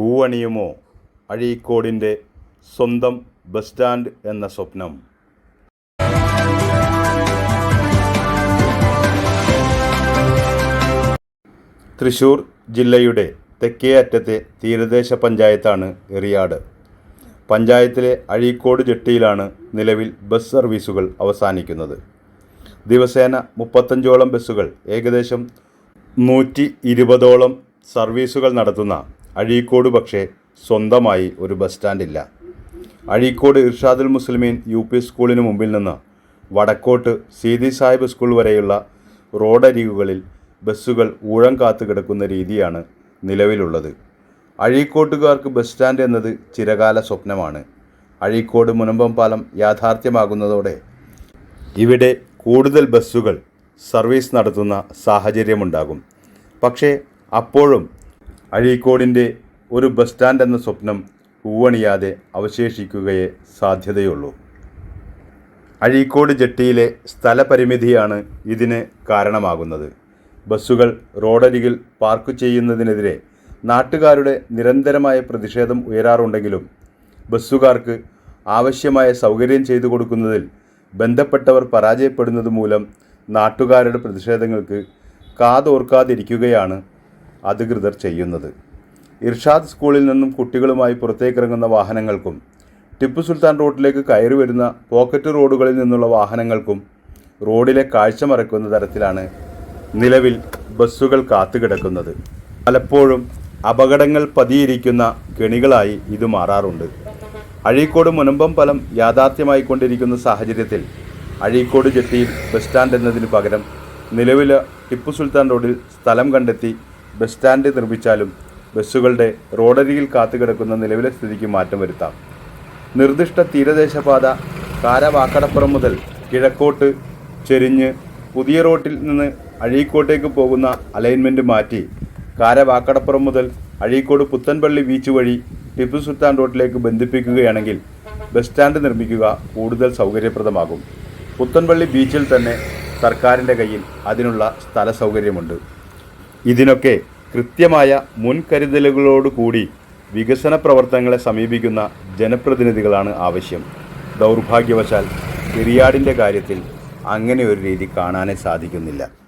പൂവണിയുമോ? അഴീക്കോടിന്റെ സ്വന്തം bus stand എന്ന സ്വപ്നം. തൃശൂർ ജില്ലയുടെ തെക്കേ അറ്റത്തെ തീരദേശ പഞ്ചായത്താണ് എറിയാട്. പഞ്ചായത്തിലെ അഴീക്കോട് ജെട്ടിയിലാണ് നിലവിൽ ബസ് സർവീസുകൾ അവസാനിക്കുന്നത്. ദിവസേന മുപ്പത്തഞ്ചോളം ബസ്സുകൾ ഏകദേശം നൂറ്റി ഇരുപതോളം സർവീസുകൾ നടത്തുന്ന അഴീക്കോട് പക്ഷേ സ്വന്തമായി ഒരു bus സ്റ്റാൻഡില്ല. Azhikode Irshadul Muslimeen U P സ്കൂളിന് മുമ്പിൽ നിന്ന് വടക്കോട്ട് സീതി സാഹിബ് സ്കൂൾ വരെയുള്ള റോഡരികുകളിൽ ബസ്സുകൾ ഊഴം കാത്തു കിടക്കുന്ന രീതിയാണ് നിലവിലുള്ളത്. അഴീക്കോട്ടുകാർക്ക് ബസ് സ്റ്റാൻഡ് എന്നത് ചിരകാല സ്വപ്നമാണ്. അഴീക്കോട് മുനമ്പം പാലം യാഥാർത്ഥ്യമാകുന്നതോടെ ഇവിടെ കൂടുതൽ ബസ്സുകൾ സർവീസ് നടത്തുന്ന സാഹചര്യമുണ്ടാകും. പക്ഷേ അപ്പോഴും അഴീക്കോടിന്റെ ഒരു ബസ് സ്റ്റാൻഡ് എന്ന സ്വപ്നം പൂവണിയാതെ അവശേഷിക്കുകയേ സാധ്യതയുള്ളൂ. അഴീക്കോട് ജെട്ടിയിലെ സ്ഥലപരിമിതിയാണ് ഇതിന് കാരണമാകുന്നത്. ബസ്സുകൾ റോഡരികിൽ പാർക്ക് ചെയ്യുന്നതിനെതിരെ നാട്ടുകാരുടെ നിരന്തരമായ പ്രതിഷേധം ഉയരാറുണ്ടെങ്കിലും ബസ്സുകാർക്ക് ആവശ്യമായ സൗകര്യം ചെയ്തു കൊടുക്കുന്നതിൽ ബന്ധപ്പെട്ടവർ പരാജയപ്പെടുന്നത് മൂലം നാട്ടുകാരുടെ പ്രതിഷേധങ്ങൾക്ക് കാതോർക്കാതിരിക്കുകയാണ് അധികൃതർ ചെയ്യുന്നത്. ഇർഷാദ് സ്കൂളിൽ നിന്നും കുട്ടികളുമായി പുറത്തേക്കിറങ്ങുന്ന വാഹനങ്ങൾക്കും ടിപ്പു സുൽത്താൻ റോഡിലേക്ക് കയറി വരുന്ന പോക്കറ്റ് റോഡുകളിൽ നിന്നുള്ള വാഹനങ്ങൾക്കും റോഡിലെ കാഴ്ച മറക്കുന്ന തരത്തിലാണ് നിലവിൽ ബസ്സുകൾ കാത്തുകിടക്കുന്നത്. പലപ്പോഴും അപകടങ്ങൾ പതിയിരിക്കുന്ന കെണികളായി ഇത് മാറാറുണ്ട്. അഴീക്കോട് മുനമ്പം ഫലം യാഥാർത്ഥ്യമായിക്കൊണ്ടിരിക്കുന്ന സാഹചര്യത്തിൽ അഴീക്കോട് ജെട്ടിയിൽ ബസ് സ്റ്റാൻഡ് എന്നതിന് പകരം നിലവിലെ ടിപ്പു സുൽത്താൻ റോഡിൽ സ്ഥലം കണ്ടെത്തി ബസ് സ്റ്റാൻഡ് നിർമ്മിച്ചാലും ബസ്സുകളുടെ റോഡരികിൽ കാത്തുകിടക്കുന്ന നിലവിലെ സ്ഥിതിക്ക് മാറ്റം വരുത്താം. നിർദ്ദിഷ്ട തീരദേശപാത കാരവാക്കടപ്പുറം മുതൽ കിഴക്കോട്ട് ചെരിഞ്ഞ് പുതിയ റോട്ടിൽ നിന്ന് അഴീക്കോട്ടേക്ക് പോകുന്ന അലൈൻമെന്റ് മാറ്റി കാരവാക്കടപ്പുറം മുതൽ അഴീക്കോട് പുത്തൻപള്ളി ബീച്ച് വഴി ടിപ്പു സുൽത്താൻ റോഡിലേക്ക് ബന്ധിപ്പിക്കുകയാണെങ്കിൽ ബസ് സ്റ്റാൻഡ് നിർമ്മിക്കുക കൂടുതൽ സൗകര്യപ്രദമാകും. പുത്തൻപള്ളി ബീച്ചിൽ തന്നെ സർക്കാരിന്റെ കയ്യിൽ അതിനുള്ള സ്ഥല സൗകര്യമുണ്ട് ഇതിനൊക്കെ കൃത്യമായ മുൻകരുതലുകളോടുകൂടി വികസന പ്രവർത്തനങ്ങളെ സമീപിക്കുന്ന ജനപ്രതിനിധികളാണ് ആവശ്യം. ദൗർഭാഗ്യവശാൽ പെരിയാടിന്റെ കാര്യത്തിൽ അങ്ങനെ ഒരു രീതി കാണാനേ സാധിക്കുന്നില്ല.